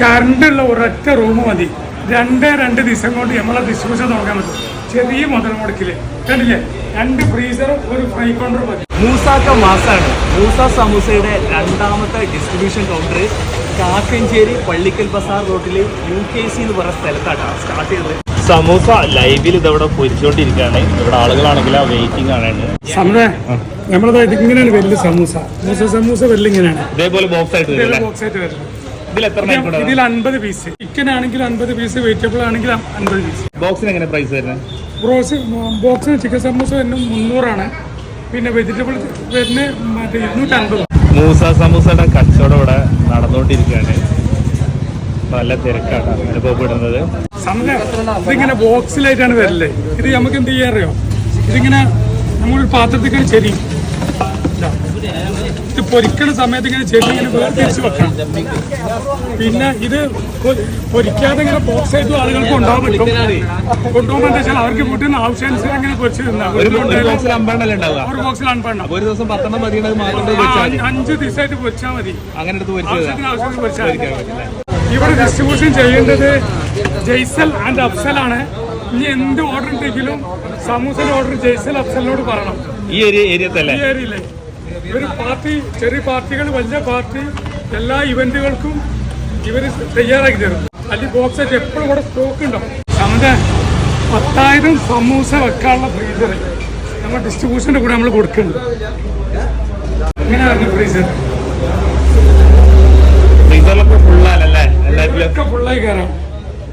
കറണ്ടുള്ള ഒരൊറ്റ റൂം മതി. രണ്ടേ രണ്ട് ദിവസം കൊണ്ട് നമ്മളെ ഡിസ്ട്രിബ്യൂഷൻ തുടങ്ങാൻ പറ്റും. ചെറിയ മുതൽ മുടക്കിൽ. കണ്ടില്ലേ? രണ്ട് ഫ്രീസറും ഒരു ഫ്രൈ കൗണ്ടറും മതി. മൂസാക്ക മാസാണ്. മൂസ സമൂസയുടെ രണ്ടാമത്തെ ഡിസ്ട്രിബ്യൂഷൻ കൗണ്ടർ കാക്കഞ്ചേരി പള്ളിക്കൽ ബസാർ റോഡിൽ യു കെ സി എന്ന് പറയുന്ന സ്ഥലത്താണ് സ്റ്റാർട്ട് ചെയ്തത്. സമൂസ ലൈവിൽ ഇതവിടെ പൊരിച്ചുകൊണ്ടിരിക്കുകയാണ് ഇവിടെ ആളുകളാണെങ്കിൽ ആ വെയിറ്റിംഗ് ആണ്. സമയ നമ്മളത് ഇതിങ്ങനെയാണ് വലിയ സമൂസ. മൂസ സമൂസ വലിയ ഇങ്ങനെയാണ്. ഇതേപോലെ ബോക്സ് ആയിട്ട് ബോക്സ് ആയിട്ട് വരുന്നത്. ഇതിൽ അൻപത് പീസ് ചിക്കൻ ആണെങ്കിൽ അൻപത് പീസ് വെജിറ്റബിൾ ആണെങ്കിൽ അൻപത് പീസ് ബോക്സിന് എങ്ങനെ പ്രൈസ് വരുന്നത്? ബ്രോസ് ബോക്സിന് ചിക്കൻ സമോസ വരുന്നത് മുന്നൂറാണ്. പിന്നെ വെജിറ്റബിൾ വരുന്നത് മറ്റേ ഇരുന്നൂറ്റി അൻപത് മൂസ സമൂസയുടെ കച്ചവടം ഇവിടെ നടന്നുകൊണ്ടിരിക്കുകയാണ്. നല്ല തിരക്കാണ് അനുഭവപ്പെടുന്നത്. ഇതിങ്ങനെ ബോക്സിലായിട്ടാണ് വരല്ലേ ഇത് നമുക്ക് എന്ത് ചെയ്യാറിയോ ഇതിങ്ങനെ നമ്മൾ പാത്രത്തിൽ ചെരി ഇതാ. പൊരിക്കണ സമയത്ത് ഇങ്ങനെ ചെടി ഇങ്ങനെ വേർതിരിച്ച് വെക്കണം. പിന്നെ ഇത് പൊരിക്കാതെ ഇങ്ങനെ ബോക്സ് ആയിട്ട് ആളുകൾക്ക് പറ്റും. കൊണ്ടുപോകുമ്പോൾ എന്താ വെച്ചാൽ അവർക്ക് വീട്ടിൽ ആവശ്യാനുസരിച്ച് ഇങ്ങനെ പൊരിച്ച് ഒരു ബോക്സിൽ അൺപണ്ണ ഒരു ദിവസം പത്തെണ്ണം മതി. അഞ്ച് ദിവസമായിട്ട് പൊരിച്ചാൽ മതി. അങ്ങനെ എടുത്ത് പൊരിച്ചത് ആവശ്യത്തിന് ആവശ്യത്തിന് പൊരിച്ചാൽ മതി. ഇവിടെ ഡിസ്ട്രിബ്യൂഷൻ ചെയ്യേണ്ടത് ജയ്സൽ ആൻഡ് അഫ്സൽ ആണ്. ഇനി എന്ത് ഓർഡർ ഉണ്ടെങ്കിലും സമൂസയുടെ ഓർഡർ ജയ്സൽ അഫ്സലിനോട് പറയണം. ഈ ഏരിയ ഏരിയത്തല്ലേ ഈ ഏരിയയിലെ ഇവർ പാർട്ടി ചെറിയ പാർട്ടികൾ വലിയ പാർട്ടി എല്ലാ ഇവന്റുകൾക്കും ഇവർ തയ്യാറാക്കി തരും. അല്ലെങ്കിൽ ബോക്സ് എപ്പോഴും ഇവിടെ സ്റ്റോക്ക് ഉണ്ടാവും. നമ്മുടെ പത്തായിരം സമൂസ വെക്കാനുള്ള ഫ്രീസർ നമ്മൾ ഡിസ്ട്രിബ്യൂഷന്റെ കൂടെ നമ്മൾ കൊടുക്കുന്നുണ്ട്. അങ്ങനെയായിരുന്നു ഫ്രീസർ ഫ്രീസറിലൊക്കെ ഫുള്ളാണല്ലേ എല്ലാത്തിലും ഒക്കെ ഫുള്ളായി കയറാം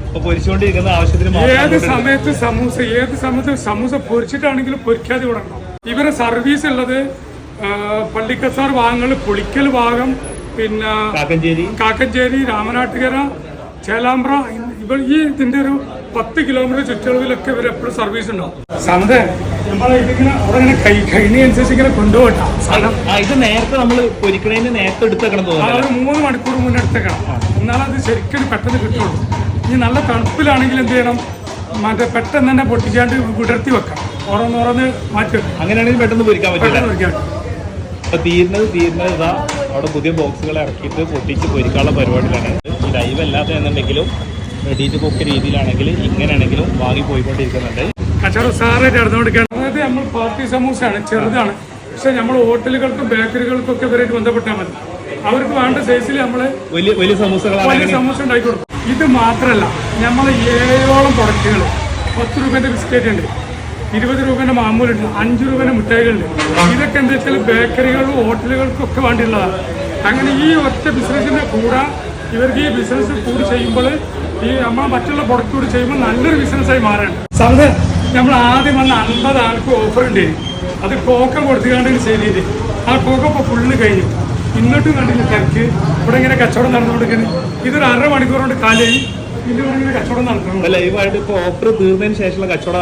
ഇപ്പൊ പൊരിച്ചുകൊണ്ടിരിക്കുന്ന ആവശ്യത്തിന് ഏത് സമയത്ത് സമൂസ ഏത് സമയത്ത് സമൂസ പൊരിച്ചിട്ടാണെങ്കിലും പൊരിക്കാതെ ഉണ്ടാവും. ഇവരെ സർവീസ് ഉള്ളത് പള്ളിക്കസാർ ഭാഗങ്ങൾ പുളിക്കൽ ഭാഗം പിന്നെ കാക്കഞ്ചേരി. കാക്കഞ്ചേരി രാമനാട്ടുകര ചേലാമ്പ്ര ഇവർ ഈ ഇതിന്റെ ഒരു പത്ത് കിലോമീറ്റർ ചുറ്റളവിലൊക്കെ ഇവർ എപ്പോഴും സർവീസ് ഉണ്ടാവും. സമതെ നമ്മളെ ഇതിങ്ങനെ അവിടെ ഇങ്ങനെ കൈ കഴിഞ്ഞനുസരിച്ച് ഇങ്ങനെ കൊണ്ടുപോകട്ടാ ആ ഇത് നേരത്തെ നമ്മൾ പൊരിക്കണേന് നേരത്തെ എടുത്തേക്കണം ഒരു മൂന്ന് മണിക്കൂർ മുന്നെടുത്തേക്കണം എന്നാലും അത് ശരിക്കും പെട്ടെന്ന് കിട്ടുള്ളൂ. ഇനി നല്ല തണുപ്പിലാണെങ്കിൽ എന്ത് ചെയ്യണം? മറ്റേ പെട്ടെന്ന് തന്നെ പൊട്ടിക്കാണ്ട് വിടർത്തി വെക്കാം. ഓരോന്നോരോന്ന് മാറ്റി അങ്ങനെയാണെങ്കിൽ പെട്ടെന്ന് പൊരിക്കാൻ പറ്റില്ല. തീരുന്നത് തീരുന്നത് ഇതാ. അവിടെ പുതിയ ബോക്സുകൾ ഇറക്കിയിട്ട് പൊട്ടിച്ച് പൊരിക്കാനുള്ള പരിപാടിയിലാണ്. ഈ ലൈവ് അല്ലാത്ത എന്നുണ്ടെങ്കിലും റെഡി ടു കുക്ക് രീതിയിലാണെങ്കിൽ ഇങ്ങനെയാണെങ്കിലും വാങ്ങി പോയിക്കൊണ്ടിരിക്കുന്നുണ്ട്. കച്ചവടം സാറായിട്ട് നടന്നുകൊടുക്കുകയാണ് അതായത് നമ്മൾ പാർട്ടി സമൂസയാണ് ചെറുതാണ്. പക്ഷെ നമ്മൾ ഹോട്ടലുകൾക്കും ബേക്കറികൾക്കും ഒക്കെ ഇവരായിട്ട് ബന്ധപ്പെട്ടാൽ മതി. അവർക്ക് വേണ്ട സൈസിൽ നമ്മൾ വലിയ വലിയ സമൂസകളാണ് വലിയ സമൂസ ഉണ്ടാക്കി കൊടുക്കും. ഇത് മാത്രമല്ല നമ്മൾ ഏഴോളം പ്രൊഡക്റ്റുകൾ പത്ത് രൂപേന്റെ ബിസ്ക്കറ്റ് ഉണ്ട്. ഇരുപത് രൂപേന്റെ മാമൂലുണ്ട് അഞ്ച് രൂപേന്റെ മിഠായികളുണ്ട്. ഇതൊക്കെ എന്താ വെച്ചാൽ ബേക്കറികളും ഹോട്ടലുകൾക്കും ഒക്കെ വേണ്ടിയുള്ളതാണ് അങ്ങനെ ഈ ഒറ്റ ബിസിനസിന്റെ കൂടെ ഇവർക്ക് ഈ ബിസിനസ് കൂടി ചെയ്യുമ്പോൾ ഈ നമ്മൾ മറ്റുള്ള പ്രൊഡക്റ്റ് കൂടി ചെയ്യുമ്പോൾ നല്ലൊരു ബിസിനസ്സായി മാറാണ്. സാറ് നമ്മൾ ആദ്യം വന്ന അൻപത് ആൾക്ക് ഓഫർ ഉണ്ട്. അത് കോക്ക കൊടുത്തുകൊണ്ട് ചെയ്തിട്ട് ആ കോക്ക ഇപ്പോൾ ഫുള്ള് കഴിഞ്ഞു. ഇന്നിട്ടും കണ്ടില്ല തിരക്ക്. ഇവിടെ ഇങ്ങനെ കച്ചവടം നടന്നുകൊണ്ടിരിക്കുന്നത് ഇതൊരു അര മണിക്കൂർ കൊണ്ട് കാലായി ലൈവായിട്ട് ഇപ്പൊ ഓഫർ തീർന്നതിന് ശേഷമുള്ള കച്ചവടം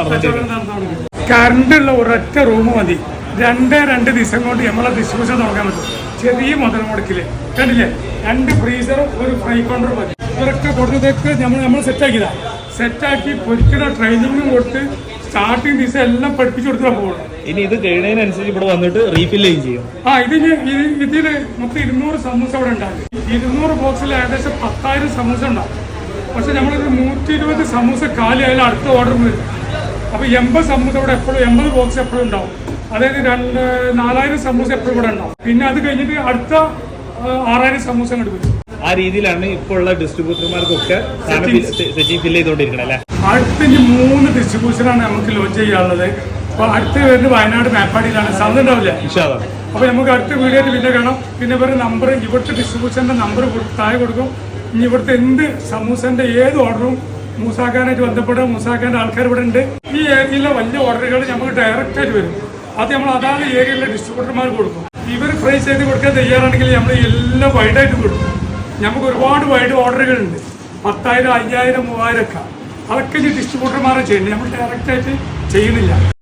നടന്നിട്ടുണ്ട് കറണ്ടുള്ള ഒരൊറ്റ റൂം മതി. രണ്ടേ രണ്ട് ദിവസം കൊണ്ട് നമ്മളെ ഡിസ്ട്രിബ്യൂഷൻ തുടങ്ങാൻ പറ്റും. ചെറിയ മുതൽ മുടക്കിൽ കണ്ടില്ലേ? രണ്ട് ഫ്രീസറും ഒരു ഫ്രൈ കൗണ്ടറും മതി. ഇവരൊക്കെ കൊടുത്തതൊക്കെ നമ്മൾ നമ്മൾ സെറ്റാക്കിയതാ സെറ്റാക്കി പൊരിക്കുന്ന ട്രെയിനിങ്ങും കൊടുത്ത് സ്റ്റാർട്ടിങ് ദിവസം എല്ലാം പഠിപ്പിച്ചു കൊടുത്താൽ പോകുള്ളൂ ഇനി ഇത് കഴിയുന്നതിനനുസരിച്ച് ഇവിടെ വന്നിട്ട് റീഫിൽ ചെയ്യും. ആ ഇതിന് ഇത് ഇതിൽ മൊത്തം ഇരുന്നൂറ് സമൂസ ഇവിടെ ഉണ്ടാകും. ഇരുന്നൂറ് ബോക്സിൽ ഏകദേശം പത്തായിരം സമൂസ ഉണ്ടാവും പക്ഷെ നമ്മളൊരു നൂറ്റി ഇരുപത് സമൂസ കാലിയായാലും അടുത്ത ഓർഡർ വരും അപ്പോൾ എൺപത് സമൂസ ഇവിടെ എപ്പോഴും എൺപത് ബോക്സ് എപ്പോഴും ഉണ്ടാവും. അതായത് രണ്ട് നാലായിരം സമൂസ എപ്പോഴും ഇവിടെ ഉണ്ടാവും. പിന്നെ അത് കഴിഞ്ഞിട്ട് അടുത്ത ആറായിരം സമൂസ അങ്ങോട്ട് വരും. ആ രീതിയിലാണ് ഇപ്പോൾ ഉള്ള ഡിസ്ട്രിബ്യൂട്ടർമാർക്കൊക്കെ സെറ്റി ഫില്ല് ചെയ്തുകൊണ്ടിരിക്കണം അല്ലേ? അടുത്ത ഇനി മൂന്ന് ഡിസ്ട്രിബ്യൂഷനാണ് നമുക്ക് ലോഞ്ച് ചെയ്യാനുള്ളത്. അപ്പൊ അടുത്ത വരുന്നത് വയനാട് മേപ്പാടിയിലാണ്. സൗണ്ട് ഉണ്ടാവില്ല. അപ്പൊ നമുക്ക് അടുത്ത വീഡിയോ പിന്നെ കാണാം. പിന്നെ ഇവരുടെ നമ്പർ ഇവിടുത്തെ ഡിസ്ട്രിബ്യൂഷന്റെ നമ്പർ താഴെ കൊടുക്കും. ഇനി ഇവിടുത്തെ എന്ത് സമൂസന്റെ ഏത് ഓർഡറും മൂസാക്കാനായിട്ട് ബന്ധപ്പെട്ട മൂസാക്കാന്റെ ആൾക്കാർ ഇവിടെ ഉണ്ട്. ഈ ഏരിയയിലെ വലിയ ഓർഡറുകൾ നമുക്ക് ഡയറക്റ്റ് ആയിട്ട് വരും. അത് നമ്മൾ അതാത് ഏരിയയിലെ ഡിസ്ട്രിബ്യൂട്ടർമാർ കൊടുക്കും. ഇവർ ഫ്രൈ ചെയ്ത് കൊടുക്കാൻ തയ്യാറാണെങ്കിൽ നമ്മൾ എല്ലാം വൈഡ് ആയിട്ട് കൊടുക്കും. നമുക്ക് ഒരുപാട് വൈഡ് ഓർഡറുകളുണ്ട് പത്തായിരം അയ്യായിരം മൂവായിരം ഒക്കെ. അതൊക്കെ ഡിസ്ട്രിബ്യൂട്ടർമാരെ ചെയ്യുന്നത്. നമ്മൾ ഡയറക്റ്റ് ആയിട്ട് ചെയ്യുന്നില്ല.